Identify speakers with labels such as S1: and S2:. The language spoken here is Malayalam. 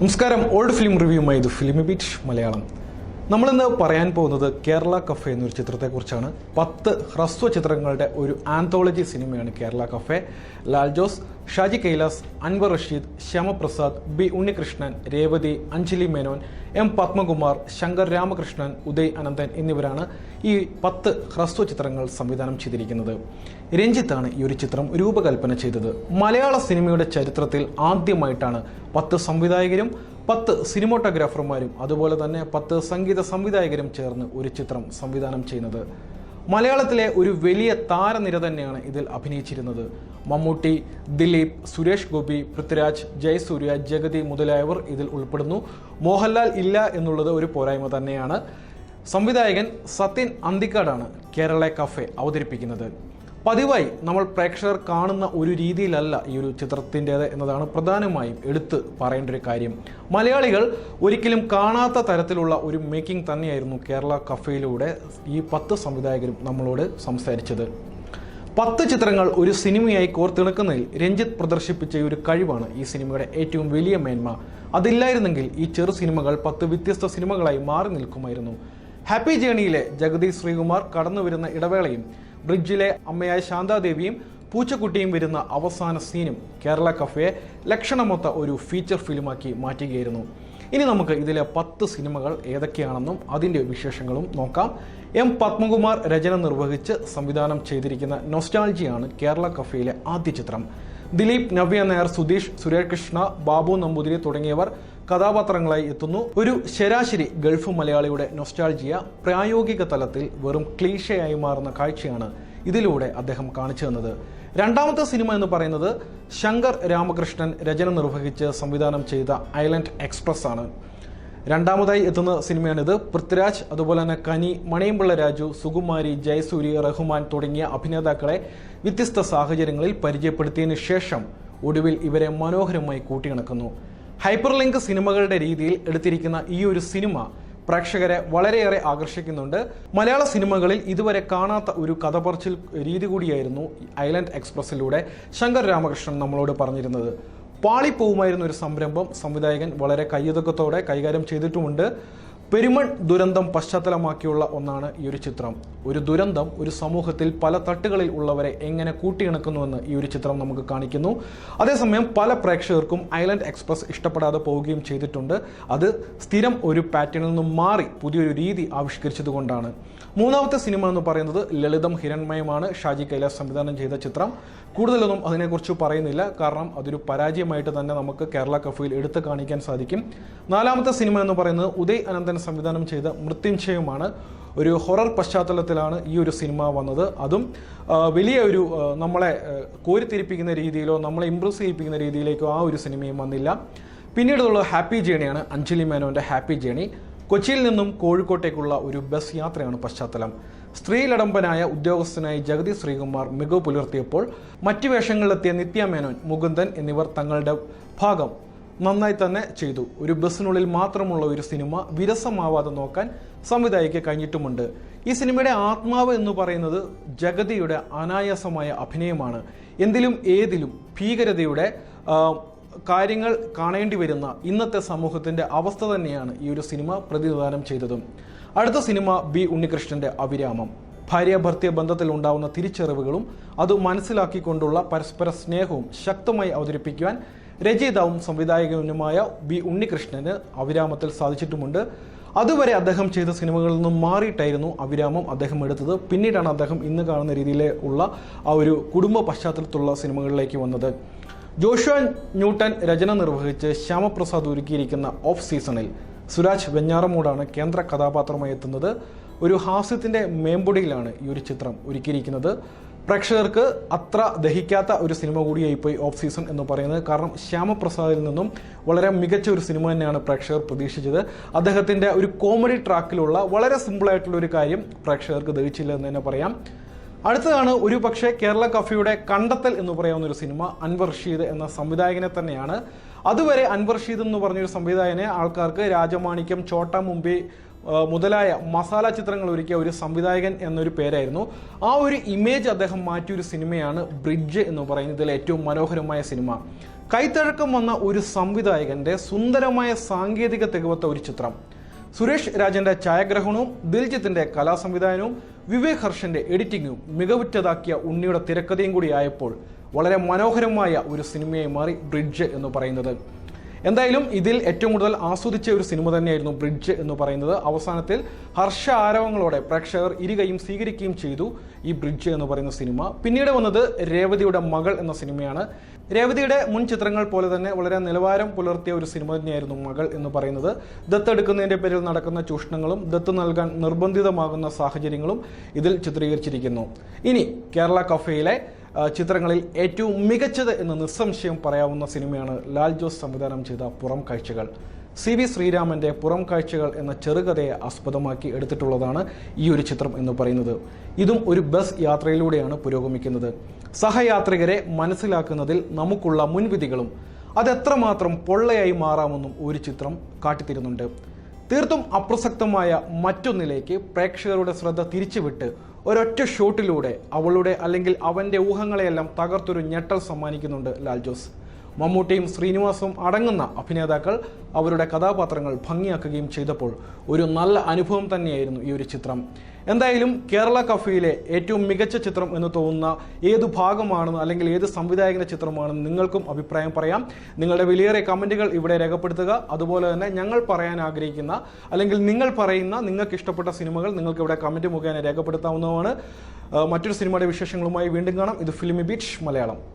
S1: നമസ്കാരം. ഓൾഡ് ഫിലിം റിവ്യൂമായി ഇത് ഫിലിം ബീറ്റ് മലയാളം. നമ്മളിന്ന് പറയാൻ പോകുന്നത് കേരള കഫേ എന്നൊരു ചിത്രത്തെക്കുറിച്ചാണ്. പത്ത് ഹ്രസ്വ ചിത്രങ്ങളുടെ ഒരു ആന്തോളജി സിനിമയാണ് Kerala cafe. Lal Jose Shaji Kailas Anwar Rasheed Shyamaprasad B Unnikrishnan Revathi Anjali Menon M Padmakumar Shankar Ramakrishnan Uday Ananthan എന്നിവരാണ് ഈ പത്ത് ഹ്രസ്വ ചിത്രങ്ങൾ സംവിധാനം ചെയ്തിരിക്കുന്നത്. രഞ്ജിത്താണ് ഈ ഒരു ചിത്രം രൂപകൽപ്പന ചെയ്തത്. മലയാള സിനിമയുടെ ചരിത്രത്തിൽ ആദ്യമായിട്ടാണ് പത്ത് സംവിധായകരും പത്ത് സിനിമോട്ടോഗ്രാഫർമാരും അതുപോലെ തന്നെ പത്ത് സംഗീത സംവിധായകരും ചേർന്ന് ഒരു ചിത്രം സംവിധാനം ചെയ്യുന്നത്. മലയാളത്തിലെ ഒരു വലിയ താരനിര തന്നെയാണ് ഇതിൽ അഭിനയിച്ചിരുന്നത്. മമ്മൂട്ടി ദിലീപ് സുരേഷ് ഗോപി പൃഥ്വിരാജ് ജയസൂര്യ ജഗതി മുതലായവർ ഇതിൽ ഉൾപ്പെടുന്നു. മോഹൻലാൽ ഇല്ല എന്നുള്ളത് ഒരു പോരായ്മ തന്നെയാണ്. സംവിധായകൻ സത്യൻ അന്തിക്കാടാണ് കേരള കഫേ അവതരിപ്പിക്കുന്നത്. പതിവായി നമ്മൾ പ്രേക്ഷകർ കാണുന്ന ഒരു രീതിയിലല്ല ഈ ഒരു ചിത്രത്തിന്റേത് എന്നതാണ് പ്രധാനമായും എടുത്ത് പറയേണ്ട ഒരു കാര്യം. മലയാളികൾ ഒരിക്കലും കാണാത്ത തരത്തിലുള്ള ഒരു മേക്കിംഗ് തന്നെയായിരുന്നു കേരള കഫയിലൂടെ ഈ പത്ത് സംവിധായകരും നമ്മളോട് സംസാരിച്ചത്. പത്ത് ചിത്രങ്ങൾ ഒരു സിനിമയായി കോർത്തിണക്കുന്നതിൽ രഞ്ജിത്ത് പ്രദർശിപ്പിച്ച ഒരു കഴിവാണ് ഈ സിനിമയുടെ ഏറ്റവും വലിയ മേന്മ. അതില്ലായിരുന്നെങ്കിൽ ഈ ചെറു സിനിമകൾ പത്ത് വ്യത്യസ്ത സിനിമകളായി മാറി നിൽക്കുമായിരുന്നു. ഹാപ്പി ജേണിയിലെ ജഗദീഷ് ശ്രീകുമാർ കടന്നുവരുന്ന ഇടവേളയും ബ്രിഡ്ജിലെ അമ്മയായ ശാന്താദേവിയും പൂച്ചക്കുട്ടിയും വരുന്ന അവസാന സീനും കേരള കഫയെ ലക്ഷണമൊത്ത ഒരു ഫീച്ചർ ഫിലിമാക്കി മാറ്റുകയായിരുന്നു. ഇനി നമുക്ക് ഇതിലെ പത്ത് സിനിമകൾ ഏതൊക്കെയാണെന്നും അതിന്റെ വിശേഷങ്ങളും നോക്കാം. എം പത്മകുമാർ രചന നിർവഹിച്ച് സംവിധാനം ചെയ്തിരിക്കുന്ന നൊസ്റ്റാൾജിയാണ് കേരള കഫയിലെ ആദ്യ ചിത്രം. ദിലീപ് നവ്യ നായർ സുധീഷ് സുരേഷ് കൃഷ്ണ ബാബു നമ്പൂതിരി തുടങ്ങിയവർ കഥാപാത്രങ്ങളായി എത്തുന്നു. ഒരു ശരാശരി ഗൾഫ് മലയാളിയുടെ നൊസ്റ്റാൾജിയ പ്രായോഗിക തലത്തിൽ വെറും ക്ലീഷയായി മാറുന്ന കാഴ്ചയാണ് ഇതിലൂടെ അദ്ദേഹം കാണിച്ചു തന്നത്. രണ്ടാമത്തെ സിനിമ എന്ന് പറയുന്നത് ശങ്കർ രാമകൃഷ്ണൻ രചന നിർവഹിച്ച് സംവിധാനം ചെയ്ത ഐലൻഡ് എക്സ്പ്രസ് ആണ്. രണ്ടാമതായി എത്തുന്ന സിനിമയാണിത്. പൃഥ്വിരാജ് അതുപോലെ തന്നെ കനി മണിയമ്പിള്ള രാജു സുകുമാരി ജയസൂര്യ റഹ്മാൻ തുടങ്ങിയ അഭിനേതാക്കളെ വ്യത്യസ്ത സാഹചര്യങ്ങളിൽ പരിചയപ്പെടുത്തിയതിനു ശേഷം ഒടുവിൽ ഇവരെ മനോഹരമായി കൂട്ടിയിണക്കുന്നു. ഹൈപ്പർ ലിങ്ക് സിനിമകളുടെ രീതിയിൽ എടുത്തിരിക്കുന്ന ഈ ഒരു സിനിമ പ്രേക്ഷകരെ വളരെയേറെ ആകർഷിക്കുന്നുണ്ട്. മലയാള സിനിമകളിൽ ഇതുവരെ കാണാത്ത ഒരു കഥ പറച്ചിൽ രീതി കൂടിയായിരുന്നു ഐലൻഡ് എക്സ്പ്രസ്സിലൂടെ ശങ്കർ രാമകൃഷ്ണൻ നമ്മളോട് പറഞ്ഞിരുന്നത്. പാളിപ്പോവുമായിരുന്ന ഒരു സംരംഭം സംവിധായകൻ വളരെ കയ്യതക്കത്തോടെ കൈകാര്യം ചെയ്തിട്ടുമുണ്ട്. പെരുമൺ ദുരന്തം പശ്ചാത്തലമാക്കിയുള്ള ഒന്നാണ് ഈ ഒരു ചിത്രം. ഒരു ദുരന്തം ഒരു സമൂഹത്തിൽ പല തട്ടുകളിൽ ഉള്ളവരെ എങ്ങനെ കൂട്ടിയിണക്കുന്നുവെന്ന് ഈ ഒരു ചിത്രം നമുക്ക് കാണിക്കുന്നു. അതേസമയം പല പ്രേക്ഷകർക്കും ഐലൻഡ് എക്സ്പ്രസ് ഇഷ്ടപ്പെടാതെ പോവുകയും ചെയ്തിട്ടുണ്ട്. അത് സ്ഥിരം ഒരു പാറ്റേണിൽ നിന്നും മാറി പുതിയൊരു രീതി ആവിഷ്കരിച്ചതുകൊണ്ടാണ് മൂന്നാമത്തെ സിനിമ എന്ന് പറയുന്നത് ലളിതം ഹിരൺമയമാണ്. ഷാജി കൈലാസ് സംവിധാനം ചെയ്ത ചിത്രം. കൂടുതലൊന്നും അതിനെക്കുറിച്ച് പറയുന്നില്ല. കാരണം അതൊരു പരാജയമായിട്ട് തന്നെ നമുക്ക് കേരള കഫയിൽ എടുത്തു കാണിക്കാൻ സാധിക്കും. നാലാമത്തെ സിനിമ എന്ന് പറയുന്നത് ഉദയ് അനന്തൻ സംവിധാനം ചെയ്ത മൃത്യുഞ്ചയുമാണ് ഒരു ഹൊറർ പശ്ചാത്തലത്തിലാണ് ഈ ഒരു സിനിമ വന്നത്. അതും വലിയ ഒരു നമ്മളെ കോരിത്തിരിപ്പിക്കുന്ന രീതിയിലോ നമ്മളെ ഇമ്പ്രസ് ചെയ്യിപ്പിക്കുന്ന രീതിയിലേക്കോ ആ ഒരു സിനിമയും വന്നില്ല. പിന്നീടുള്ള ഹാപ്പി ജേണിയാണ് അഞ്ജലി മേനോന്റെ ഹാപ്പി ജേണി കൊച്ചിയിൽ നിന്നും കോഴിക്കോട്ടേക്കുള്ള ഒരു ബസ് യാത്രയാണ് പശ്ചാത്തലം. സ്ത്രീലടമ്പനായ ഉദ്യോഗസ്ഥനായി ജഗതി ശ്രീകുമാർ മികവ് പുലർത്തിയപ്പോൾ മറ്റു വേഷങ്ങളിലെത്തിയ നിത്യ മേനോൻ മുകുന്ദൻ എന്നിവർ തങ്ങളുടെ ഭാഗം നന്നായി തന്നെ ചെയ്തു. ഒരു ബസ്സിനുള്ളിൽ മാത്രമുള്ള ഒരു സിനിമ വിരസമാവാതെ നോക്കാൻ സംവിധായകയ്ക്ക് കഴിഞ്ഞിട്ടുമുണ്ട്. ഈ സിനിമയുടെ ആത്മാവ് എന്ന് പറയുന്നത് ജഗതിയുടെ അനായാസമായ അഭിനയമാണ്. എന്തിലും ഏതിലും ഭീകരതയുടെ കാര്യങ്ങൾ കാണേണ്ടി വരുന്ന ഇന്നത്തെ സമൂഹത്തിന്റെ അവസ്ഥ തന്നെയാണ് ഈ ഒരു സിനിമ പ്രതിനിധാനം ചെയ്തതും. അടുത്ത സിനിമ ബി ഉണ്ണികൃഷ്ണന്റെ അവിരാമം. ഭാര്യാഭർത്തിയ ബന്ധത്തിൽ ഉണ്ടാവുന്ന തിരിച്ചറിവുകളും അത് മനസ്സിലാക്കിക്കൊണ്ടുള്ള പരസ്പര സ്നേഹവും ശക്തമായി അവതരിപ്പിക്കുവാൻ രചയിതാവും സംവിധായകനുമായ ബി ഉണ്ണികൃഷ്ണന് അവിരാമത്തിൽ സാധിച്ചിട്ടുമുണ്ട്. അതുവരെ അദ്ദേഹം ചെയ്ത സിനിമകളിൽ നിന്നും മാറിയിട്ടായിരുന്നു അവിരാമം അദ്ദേഹം എടുത്തത്. പിന്നീടാണ് അദ്ദേഹം ഇന്ന് കാണുന്ന രീതിയിലെ ഉള്ള ആ ഒരു കുടുംബ പശ്ചാത്തലത്തിലുള്ള സിനിമകളിലേക്ക് വന്നത്. ജോഷുവ ന്യൂട്ടൻ രചന നിർവഹിച്ച് ശ്യാമപ്രസാദ് ഒരുക്കിയിരിക്കുന്ന ഓഫ് സീസണിൽ സുരാജ് വെഞ്ഞാറമൂടാണ് കേന്ദ്ര കഥാപാത്രമായി എത്തുന്നത്. ഒരു ഹാസ്യത്തിന്റെ മേമ്പൊടിയിലാണ് ഈ ഒരു ചിത്രം ഒരുക്കിയിരിക്കുന്നത്. പ്രേക്ഷകർക്ക് അത്ര ദഹിക്കാത്ത ഒരു സിനിമ കൂടിയായി പോയി ഓഫ് സീസൺ എന്ന് പറയുന്നത്. കാരണം ശ്യാമപ്രസാദിൽ നിന്നും വളരെ മികച്ച ഒരു സിനിമ തന്നെയാണ് പ്രേക്ഷകർ പ്രതീക്ഷിച്ചത്. അദ്ദേഹത്തിന്റെ ഒരു കോമഡി ട്രാക്കിലുള്ള വളരെ സിമ്പിളായിട്ടുള്ള ഒരു കാര്യം പ്രേക്ഷകർക്ക് ദഹിച്ചില്ല എന്ന് തന്നെ പറയാം. അടുത്തതാണ് ഒരു പക്ഷേ കേരള കഫിയുടെ കണ്ടെത്തൽ എന്ന് പറയാവുന്ന ഒരു സിനിമ അൻവർ റഷീദ് എന്ന സംവിധായകനെ തന്നെയാണ്. അതുവരെ അൻവർ റഷീദ് എന്ന് പറഞ്ഞൊരു സംവിധായകനെ ആൾക്കാർക്ക് രാജമാണിക്യം ചോട്ട മുംബൈ മുതലായ മസാല ചിത്രങ്ങൾ ഒരുക്കിയ ഒരു സംവിധായകൻ എന്നൊരു പേരായിരുന്നു. ആ ഒരു ഇമേജ് അദ്ദേഹം മാറ്റിയ ഒരു സിനിമയാണ് ബ്രിഡ്ജ് എന്ന് പറയുന്നത്. ഇതിലെ ഏറ്റവും മനോഹരമായ സിനിമ. കൈത്തഴക്കം വന്ന ഒരു സംവിധായകന്റെ സുന്ദരമായ സാങ്കേതിക തികവത്ത ഒരു ചിത്രം. സുരേഷ് രാജന്റെ ഛായാഗ്രഹണവും ദിൽജിത്തിന്റെ കലാസംവിധാനവും വിവേക് ഹർഷന്റെ എഡിറ്റിംഗും മികവുറ്റതാക്കിയ ഉണ്ണിയുടെ തിരക്കഥയും കൂടി ആയപ്പോൾ വളരെ മനോഹരമായ ഒരു സിനിമയായി മാറി ബ്രിഡ്ജ് എന്ന് പറയുന്നത്. എന്തായാലും ഇതിൽ ഏറ്റവും കൂടുതൽ ആസ്വദിച്ച ഒരു സിനിമ തന്നെയായിരുന്നു ബ്രിഡ്ജ് എന്ന് പറയുന്നത്. അവസാനത്തിൽ ഹർഷ ആരവങ്ങളോടെ പ്രേക്ഷകർ ഇരുകയും സ്വീകരിക്കുകയും ചെയ്തു ഈ ബ്രിഡ്ജ് എന്ന് പറയുന്ന സിനിമ. പിന്നീട് വന്നത് രേവതിയുടെ മകൾ എന്ന സിനിമയാണ്. രേവതിയുടെ മുൻ ചിത്രങ്ങൾ പോലെ തന്നെ വളരെ നിലവാരം പുലർത്തിയ ഒരു സിനിമ തന്നെയായിരുന്നു മകൾ എന്ന് പറയുന്നത്. ദത്തെടുക്കുന്നതിന്റെ പേരിൽ നടക്കുന്ന ചൂഷണങ്ങളും ദത്ത് നൽകാൻ നിർബന്ധിതമാകുന്ന സാഹചര്യങ്ങളും ഇതിൽ ചിത്രീകരിച്ചിരിക്കുന്നു. ഇനി കേരള കഫേയിലെ ചിത്രങ്ങളിൽ ഏറ്റവും മികച്ചത് എന്ന് നിസ്സംശയം പറയാവുന്ന സിനിമയാണ് ലാൽ ജോസ് സംവിധാനം ചെയ്ത പുറം കാഴ്ചകൾ. സി വി ശ്രീരാമന്റെ പുറം കാഴ്ചകൾ എന്ന ചെറുകഥയെ ആസ്പദമാക്കി എടുത്തിട്ടുള്ളതാണ് ഈ ഒരു ചിത്രം എന്ന് പറയുന്നത്. ഇതും ഒരു ബസ് യാത്രയിലൂടെയാണ് പുരോഗമിക്കുന്നത്. സഹയാത്രികരെ മനസ്സിലാക്കുന്നതിൽ നമുക്കുള്ള മുൻവിധികളും അതെത്രമാത്രം പൊള്ളയായി മാറാമെന്നും ഒരു ചിത്രം കാട്ടിത്തരുന്നുണ്ട്. തീർത്തും അപ്രസക്തമായ മറ്റൊന്നിലേക്ക് പ്രേക്ഷകരുടെ ശ്രദ്ധ തിരിച്ചുവിട്ട് ഒരൊറ്റ ഷോട്ടിലൂടെ അവളുടെ അല്ലെങ്കിൽ അവന്റെ ഊഹങ്ങളെയെല്ലാം തകർത്തൊരു ഞെട്ടൽ സമ്മാനിക്കുന്നുണ്ട് ലാൽ ജോസ്. മമ്മൂട്ടിയും ശ്രീനിവാസും അടങ്ങുന്ന അഭിനേതാക്കൾ അവരുടെ കഥാപാത്രങ്ങൾ ഭംഗിയാക്കുകയും ചെയ്തപ്പോൾ ഒരു നല്ല അനുഭവം തന്നെയായിരുന്നു ഈ ഒരു ചിത്രം. എന്തായാലും കേരള കഫയിലെ ഏറ്റവും മികച്ച ചിത്രം എന്ന് തോന്നുന്ന ഏത് ഭാഗമാണെന്ന് അല്ലെങ്കിൽ ഏത് സംവിധായകന്റെ ചിത്രമാണെന്ന് നിങ്ങൾക്കും അഭിപ്രായം പറയാം. നിങ്ങളുടെ വിലയേറിയ കമന്റുകൾ ഇവിടെ രേഖപ്പെടുത്തുക. അതുപോലെ തന്നെ ഞങ്ങൾ പറയാൻ ആഗ്രഹിക്കുന്ന അല്ലെങ്കിൽ നിങ്ങൾ പറയുന്ന നിങ്ങൾക്ക് ഇഷ്ടപ്പെട്ട സിനിമകൾ നിങ്ങൾക്ക് ഇവിടെ കമന്റ് മുഖേന രേഖപ്പെടുത്താവുന്നതാണ്. മറ്റൊരു സിനിമയുടെ വിശേഷങ്ങളുമായി വീണ്ടും കാണാം. ഇത് ഫിലിമി ബീച്ച് മലയാളം.